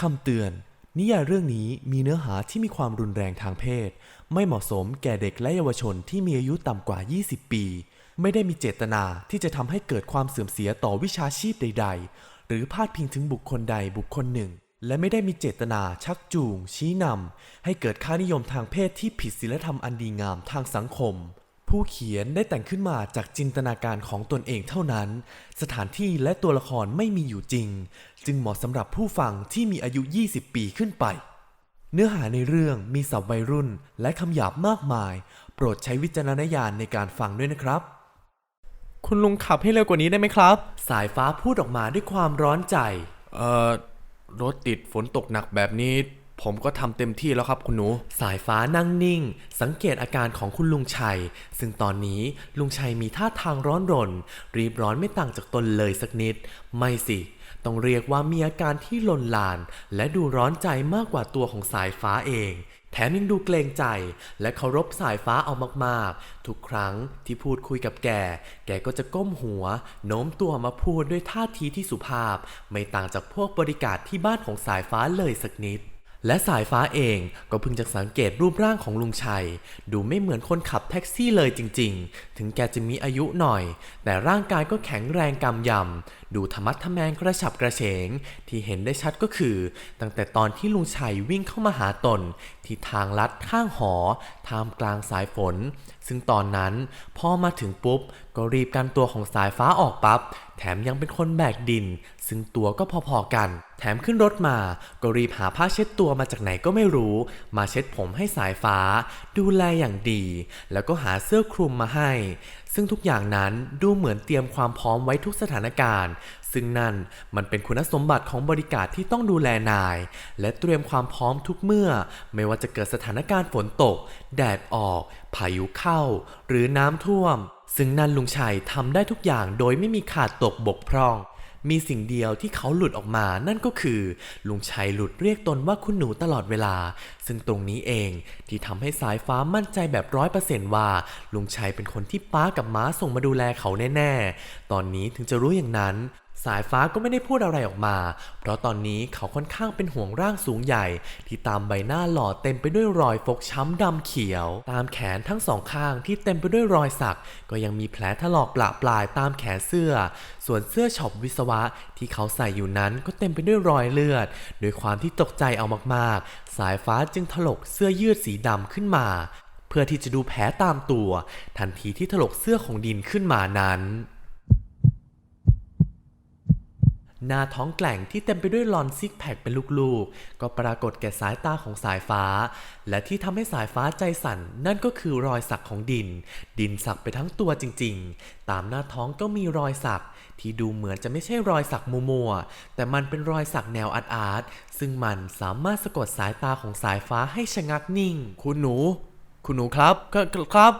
คำเตือน นิยายเรื่องนี้มีเนื้อหาที่มีความรุนแรงทางเพศ ไม่เหมาะสมแก่เด็กและเยาวชนที่มีอายุต่ำกว่า 20 ปี ไม่ได้มีเจตนาที่จะทำให้เกิดความเสื่อมเสียต่อวิชาชีพใด ๆ หรือพาดพิงถึงบุคคลใดบุคคลหนึ่ง และไม่ได้มีเจตนาชักจูง ชี้นำให้เกิดค่านิยมทางเพศที่ผิดศีลธรรมอันดีงามทางสังคมผู้เขียนได้แต่งขึ้นมาจากจินตนาการของตนเองเท่านั้น สถานที่และตัวละครไม่มีอยู่จริง จึงเหมาะสำหรับผู้ฟังที่มีอายุ 20 ปีขึ้นไป เนื้อหาในเรื่องมีศัพท์วัยรุ่นและคำหยาบมากมาย โปรดใช้วิจารณญาณในการฟังด้วยนะครับ คุณลุงขับให้เร็วกว่านี้ได้ไหมครับ สายฟ้าพูดออกมาด้วยความร้อนใจ เอ่อ รถติดฝนตกหนักแบบนี้ ผมก็ทำเต็มที่แล้วครับคุณหนู สายฟ้านั่งนิ่ง สังเกตอาการของคุณลุงชัย ซึ่งตอนนี้ลุงชัยมีท่าทางร้อนรน รีบร้อนไม่ต่างจากตนเลยสักนิด ไม่สิ ต้องเรียกว่ามีอาการที่ลนลาน และดูร้อนใจมากกว่าตัวของสายฟ้าเอง แถมยังดูเกรงใจ และเคารพสายฟ้าเอามากๆ ทุกครั้งที่พูดคุยกับแก แกก็จะก้มหัว โน้มตัวมาพูดด้วยท่าทีที่สุภาพ ไม่ต่างจากพวกบริการที่บ้านของสายฟ้าเลยสักนิด และสายฟ้าเองก็เพิ่งจะสังเกตรูปร่างของลุงชัย ดูไม่เหมือนคนขับแท็กซี่เลยจริง ๆ ถึงแกจะมีอายุหน่อย แต่ร่างกายก็แข็งแรงกำยำ ดูธรรมัดทะแมงกระฉับกระเฉง ที่เห็นได้ชัดก็คือ ตั้งแต่ตอนที่ลุงชัยวิ่งเข้ามาหาตน ที่ทางลัดข้างหอท่ามกลางสายฝน ซึ่งตอนนั้นพอมาถึงปุ๊บ ก็รีบกันตัวของสายฟ้าออกปับ๊บแถมยังเป็นคนแบกดิน ซึ่งตัวก็พอๆกัน แถมขึ้นรถมา ก็รีบหาผ้าเช็ดตัวมาจากไหนก็ไม่รู้ มาเช็ดผมให้สายฟ้า ดูแลอย่างดี แล้วก็หาเสื้อคลุมมาให้ ซึ่งทุกอย่างนั้นดูเหมือนเตรียมความพร้อมไว้ทุกสถานการณ์ ซึ่งนั่นมันเป็นคุณสมบัติของบริการที่ต้องดูแลนาย และเตรียมความพร้อมทุกเมื่อ ไม่ว่าจะเกิดสถานการณ์ฝนตก แดดออก พายุเข้า หรือน้ำท่วม ซึ่งนั่นลุงชัยทำได้ทุกอย่างโดยไม่มีขาดตกบกพร่องมีสิ่งเดียวที่เขาหลุดออกมานั่นก็คือ ลุงชัยหลุดเรียกตนว่าคุณหนูตลอดเวลา ซึ่งตรงนี้เองที่ทำให้สายฟ้ามั่นใจแบบร้อยเปอร์เซนต์ว่า ลุงชัยเป็นคนที่ป้ากับม้าส่งมาดูแลเขาแน่ ๆ ตอนนี้ถึงจะรู้อย่างนั้น สายฟ้าก็ไม่ได้พูดอะไรออกมา เพราะตอนนี้เขาค่อนข้างเป็นห่วงร่างสูงใหญ่ ที่ตามใบหน้าหล่อเต็มไปด้วยรอยฟกช้ำดำเขียว ตามแขนทั้งสองข้างที่เต็มไปด้วยรอยสัก ก็ยังมีแผลถลอกปละปลายตามแขนเสื้อ ส่วนเสื้อช็อปวิศวะที่เขาใส่อยู่นั้นก็เต็มไปด้วยรอยเลือด โดยความที่ตกใจเอามากๆ สายฟ้าจึงถลกเสื้อยืดสีดำขึ้นมาเพื่อที่จะดูแผลตามตัว ทันทีที่ถลกเสื้อของดินขึ้นมานั้น หน้าท้องแกล่งที่เต็มไปด้วยลอนซิกแพคเป็นลูกๆ ก็ปรากฏแก่สายตาของสายฟ้า และที่ทำให้สายฟ้าใจสั่น นั่นก็คือรอยสักของดิน ดินสักไปทั้งตัวจริงๆ ตามหน้าท้องก็มีรอยสัก ที่ดูเหมือนจะไม่ใช่รอยสักมัวๆ แต่มันเป็นรอยสักแนวอาร์ตๆซึ่งมันสามารถสะกดสายตาของสายฟ้าให้ชะงักนิ่ง คุณหนู คุณหนูครับครับ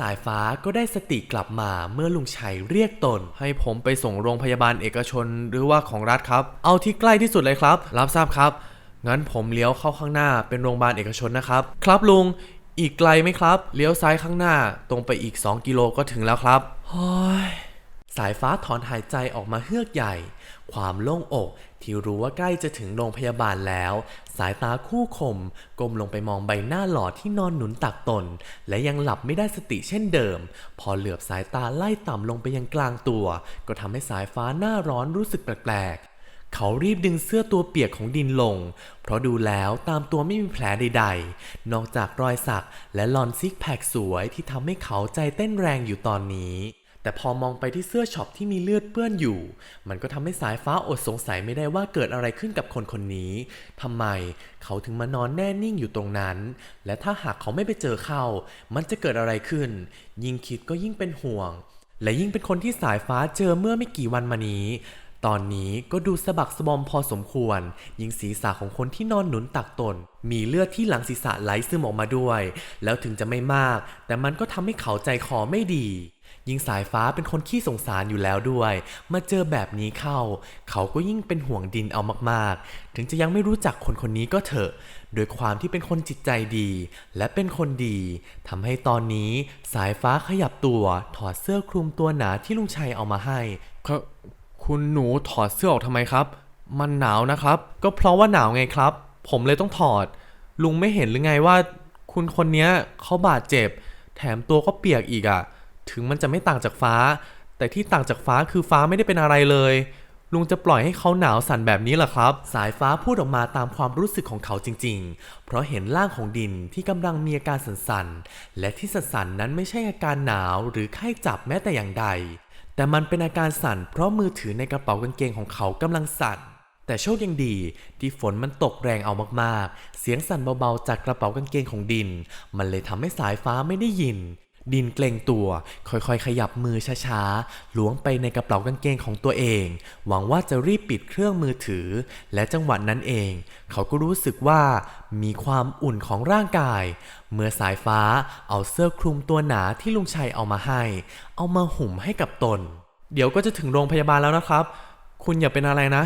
สายฟ้าก็ได้สติกลับมาเมื่อลุงชัยเรียกตน ให้ผมไปส่งโรงพยาบาลเอกชนหรือว่าของรัฐครับ เอาที่ใกล้ที่สุดเลยครับ รับทราบครับ งั้นผมเลี้ยวเข้าข้างหน้าเป็นโรงพยาบาลเอกชนนะครับ ครับลุงอีกไกลไหมครับ เลี้ยวซ้ายข้างหน้า ตรงไปอีก 2 กิโลก็ถึงแล้วครับเฮ้ย สายฟ้าถอนหายใจออกมาเฮือกใหญ่ ความโล่งอกที่รู้ว่าใกล้จะถึงโรงพยาบาลแล้ว สายตาคู่คมก้มลงไปมองใบหน้าหล่อที่นอนหนุนตักตน และยังหลับไม่ได้สติเช่นเดิม พอเหลือบสายตาไล่ต่ำลงไปยังกลางตัว ก็ทำให้สายฟ้าหน้าร้อนรู้สึกแปลกๆเขารีบดึงเสื้อตัวเปียกของดินลง เพราะดูแล้วตามตัวไม่มีแผลใดๆ นอกจากรอยสักและลอนซิกแพคสวยที่ทำให้เขาใจเต้นแรงอยู่ตอนนี้ แต่พอมองไปที่เสื้อช็อปที่มีเลือดเปื้อนอยู่ มันก็ทำให้สายฟ้าอดสงสัยไม่ได้ว่าเกิดอะไรขึ้นกับคนคนนี้ทำไมเขาถึงมานอนแน่นิ่งอยู่ตรงนั้น และถ้าหากเขาไม่ไปเจอเขา มันจะเกิดอะไรขึ้น ยิ่งคิดก็ยิ่งเป็นห่วง และยิ่งเป็นคนที่สายฟ้าเจอเมื่อไม่กี่วันมานี้ตอนนี้ก็ดูสะบักสะบอมพอสมควร ยิ่งศีรษะของคนที่นอนหนุนตักตน มีเลือดที่หลังศีรษะไหลซึมออกมาด้วย แล้วถึงจะไม่มาก แต่มันก็ทำให้เขาใจคอไม่ดี ยิ่งสายฟ้าเป็นคนขี้สงสารอยู่แล้วด้วย มาเจอแบบนี้เข้า เขาก็ยิ่งเป็นห่วงดินเอามากๆ ถึงจะยังไม่รู้จักคนคนนี้ก็เถอะ โดยความที่เป็นคนจิตใจดี และเป็นคนดีทำให้ตอนนี้สายฟ้าขยับตัวถอดเสื้อคลุมตัวหนาที่ลุงชัยเอามาให้คุณหนูถอดเสื้อออกทำไมครับ มันหนาวนะครับ ก็เพราะว่าหนาวไงครับ ผมเลยต้องถอด ลุงไม่เห็นหรือไงว่า คุณคนนี้เขาบาดเจ็บ แถมตัวก็เปียกอีกอะ่ะ ถึงมันจะไม่ต่างจากฟ้า แต่ที่ต่างจากฟ้าคือฟ้าไม่ได้เป็นอะไรเลย ลุงจะปล่อยให้เขาหนาวสั่นแบบนี้เหรอครับ สายฟ้าพูดออกมาตามความรู้สึกของเขาจริง ๆ เพราะเห็นร่างของดินที่กำลังมีอาการสั่นๆ และที่สั่นๆนั้นไม่ใช่อาการหนาวหรือไข้จับแม้แต่อย่างใด แต่มันเป็นอาการสั่น เพราะมือถือในกระเป๋ากางเกงของเขากำลังสั่นแต่โชคยังดีที่ฝนมันตกแรงเอามากๆ เสียงสั่นเบาๆจากกระเป๋ากางเกงของดิน มันเลยทำให้สายฟ้าไม่ได้ยิน ดินเกรงตัวค่อยๆ ขยับมือช้าๆล้วงไปในกระเป๋ากางเกงของตัวเอง หวังว่าจะรีบปิดเครื่องมือถือ และจังหวะนั้นเอง เขาก็รู้สึกว่ามีความอุ่นของร่างกาย เมื่อสายฟ้าเอาเสื้อคลุมตัวหนาที่ลุงชัยเอามาให้ เอามาห่มให้กับตน เดี๋ยวก็จะถึงโรงพยาบาลแล้วนะครับ คุณอย่าเป็นอะไรนะ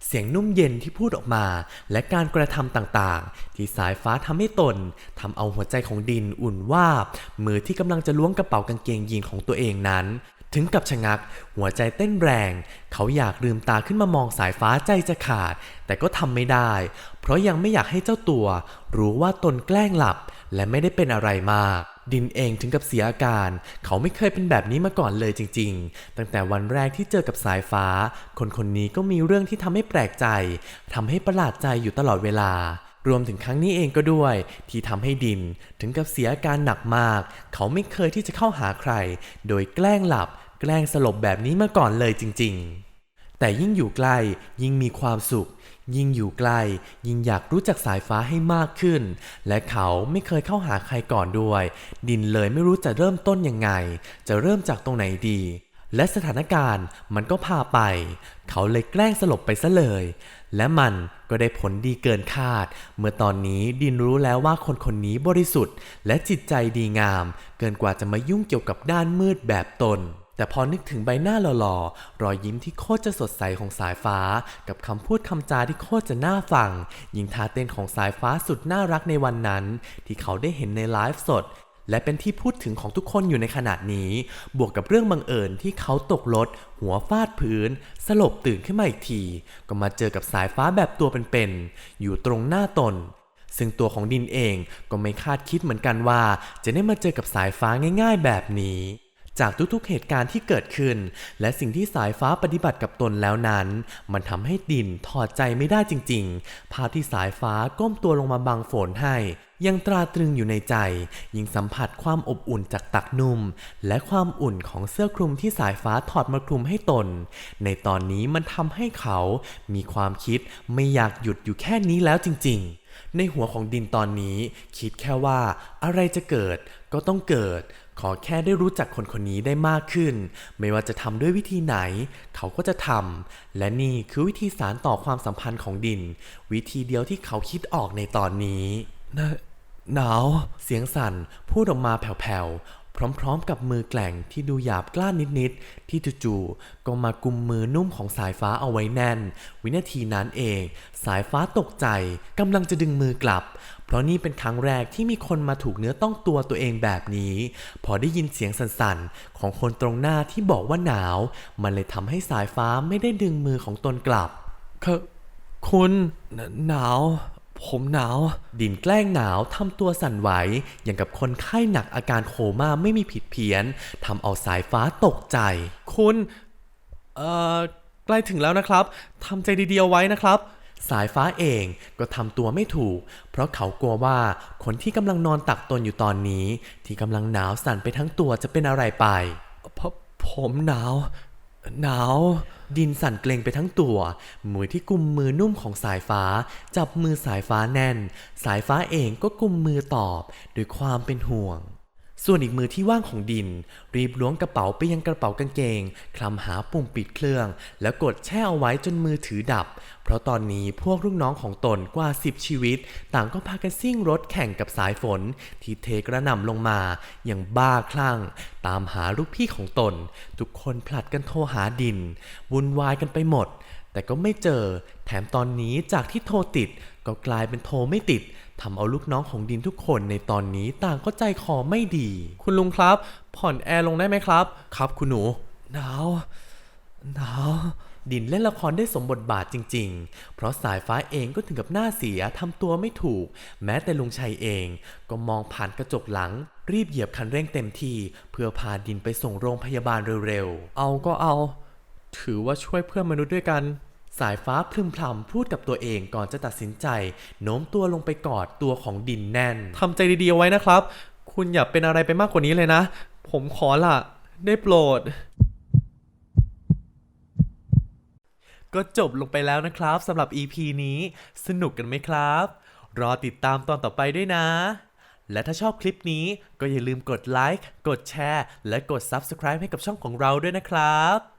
เสียงนุ่มเย็นที่พูดออกมา และการกระทำต่างๆ ที่สายฟ้าทำให้ตนทำเอาหัวใจของดินอุ่นวาบมือที่กำลังจะล้วงกระเป๋ากางเกงยีนของตัวเองนั้น ถึงกับชะงัก หัวใจเต้นแรง เขาอยากลืมตาขึ้นมามองสายฟ้าใจจะขาด แต่ก็ทำไม่ได้ เพราะยังไม่อยากให้เจ้าตัว รู้ว่าตนแกล้งหลับ และไม่ได้เป็นอะไรมาก ดินเองถึงกับเสียอาการ เขาไม่เคยเป็นแบบนี้มาก่อนเลยจริง ๆ ตั้งแต่วันแรกที่เจอกับสายฟ้า คนคนนี้ก็มีเรื่องที่ทำให้แปลกใจทำให้ประหลาดใจอยู่ตลอดเวลารวมถึงครั้งนี้เองก็ด้วย ที่ทำให้ดินถึงกับเสียอาการหนักมาก เขาไม่เคยที่จะเข้าหาใคร โดยแกล้งหลับ แกล้งสลบแบบนี้มาก่อนเลยจริง ๆ แต่ยิ่งอยู่ใกล้ยิ่งมีความสุข ยิ่งอยู่ใกล้ยิ่งอยากรู้จักสายฟ้าให้มากขึ้น และเขาไม่เคยเข้าหาใครก่อนด้วย ดินเลยไม่รู้จะเริ่มต้นยังไง จะเริ่มจากตรงไหนดี และสถานการณ์มันก็พาไป เขาเลยแกล้งสลบไปซะเลย และมันก็ได้ผลดีเกินคาด เมื่อตอนนี้ดินรู้แล้วว่าคนคนนี้บริสุทธิ์ และจิตใจดีงาม เกินกว่าจะมายุ่งเกี่ยวกับด้านมืดแบบตน แต่พอนึกถึงใบหน้าหล่อๆ รอยยิ้มที่โคตรจะสดใสของสายฟ้า กับคำพูดคำจาที่โคตรจะน่าฟัง ยิงท่าเต้นของสายฟ้าสุดน่ารักในวันนั้น ที่เขาได้เห็นในไลฟ์สดและเป็นที่พูดถึงของทุกคนอยู่ในขณะนี้ บวกกับเรื่องบังเอิญที่เขาตกรถ หัวฟาดพื้น สลบตื่นขึ้นมาอีกที ก็มาเจอกับสายฟ้าแบบตัวเป็นๆ อยู่ตรงหน้าตน ซึ่งตัวของดินเองก็ไม่คาดคิดเหมือนกันว่า จะได้มาเจอกับสายฟ้าง่าย ๆ แบบนี้ จากทุกๆเหตุการณ์ที่เกิดขึ้น และสิ่งที่สายฟ้าปฏิบัติกับตนแล้วนั้น มันทำให้ดินถอดใจไม่ได้จริง ๆ ภาพที่สายฟ้าก้มตัวลงมาบังฝนให้ ยังตราตรึงอยู่ในใจ ยิ่งสัมผัสความอบอุ่นจากตักนุ่ม และความอุ่นของเสื้อคลุมที่สายฟ้าถอดมาคลุมให้ตน ในตอนนี้มันทำให้เขามีความคิดไม่อยากหยุดอยู่แค่นี้แล้วจริง ๆ ในหัวของดินตอนนี้ คิดแค่ว่าอะไรจะเกิดก็ต้องเกิด ขอแค่ได้รู้จักคนคนนี้ได้มากขึ้น ไม่ว่าจะทำด้วยวิธีไหน เขาก็จะทำและนี่คือวิธีสารต่อความสัมพันธ์ของดิน วิธีเดียวที่เขาคิดออกในตอนนี้นะหนาว เสียงสั่น พูดออกมาแผ่วๆ พร้อมๆกับมือแกล่งที่ดูหยาบกล้านนิดๆ ที่จู่ๆก็มากุมมือนุ่มของสายฟ้าเอาไว้แน่น วินาทีนั้นเอง สายฟ้าตกใจกำลังจะดึงมือกลับ เพราะนี่เป็นครั้งแรกที่มีคนมาถูกเนื้อต้องตัวตัวเองแบบนี้ พอได้ยินเสียงสั่นๆ ของคนตรงหน้าที่บอกว่าหนาว มันเลยทำให้สายฟ้าไม่ได้ดึงมือของตนกลับคคุณหนาว ผมหนาว ดินแกล้งหนาวทำตัวสั่นไหว อย่างกับคนไข้หนักอาการโคม่าไม่มีผิดเพี้ยนทำเอาสายฟ้าตกใจ คุณ เอ่อ ใกล้ถึงแล้วนะครับทำใจดีๆเอาไว้นะครับ สายฟ้าเองก็ทำตัวไม่ถูก เพราะเขากลัวว่าคนที่กำลังนอนตักตนอยู่ตอนนี้ ที่กำลังหนาวสั่นไปทั้งตัวจะเป็นอะไรไปเพราะผมหนาว หนาว ดินสั่นเกรงไปทั้งตัว มือที่กุมมือนุ่มของสายฟ้า จับมือสายฟ้าแน่น สายฟ้าเองก็กุมมือตอบด้วยความเป็นห่วง ส่วนอีกมือที่ว่างของดิน รีบล้วงกระเป๋าไปยังกระเป๋ากางเกง คลำหาปุ่มปิดเครื่อง แล้วกดแช่เอาไว้จนมือถือดับ เพราะตอนนี้พวกลูกน้องของตนกว่า 10 ชีวิต ต่างก็พากันซิ่งรถแข่งกับสายฝน ที่เทกระหน่ำลงมา อย่างบ้าคลั่ง ตามหาลูกพี่ของตน ทุกคนผลัดกันโทรหาดินวุ่นวายกันไปหมด แต่ก็ไม่เจอ แถมตอนนี้จากที่โทรติด ก็กลายเป็นโทรไม่ติดทำเอาลูกน้องของดินทุกคนในตอนนี้ต่างก็ใจคอไม่ดี คุณลุงครับ ผ่อนแอร์ลงได้ไหมครับ ครับคุณหนู หนาวหนาวดินเล่นละครได้สมบทบาทจริง ๆ เพราะสายฟ้าเองก็ถึงกับหน้าเสียทำตัวไม่ถูก แม้แต่ลุงชัยเอง ก็มองผ่านกระจกหลัง รีบเหยียบคันเร่งเต็มทีเพื่อพาดินไปส่งโรงพยาบาลเร็วๆ เอาก็เอา ถือว่าช่วยเพื่อนมนุษย์ด้วยกัน สายฟ้าพึมพำพูดกับตัวเองก่อนจะตัดสินใจ โน้มตัวลงไปกอดตัวของดินแน่นทำใจดีๆไว้นะครับ คุณอย่าเป็นอะไรไปมากกว่านี้เลยนะ ผมขอละได้โปรด ก็จบลงไปแล้วนะครับสำหรับ EP นี้ สนุกกันไหมครับ รอติดตามตอนต่อไปด้วยนะ และถ้าชอบคลิปนี้ก็อย่าลืมกดไลค์กดแชร์ และกด Subscribe ให้กับช่องของเราด้วยนะครับ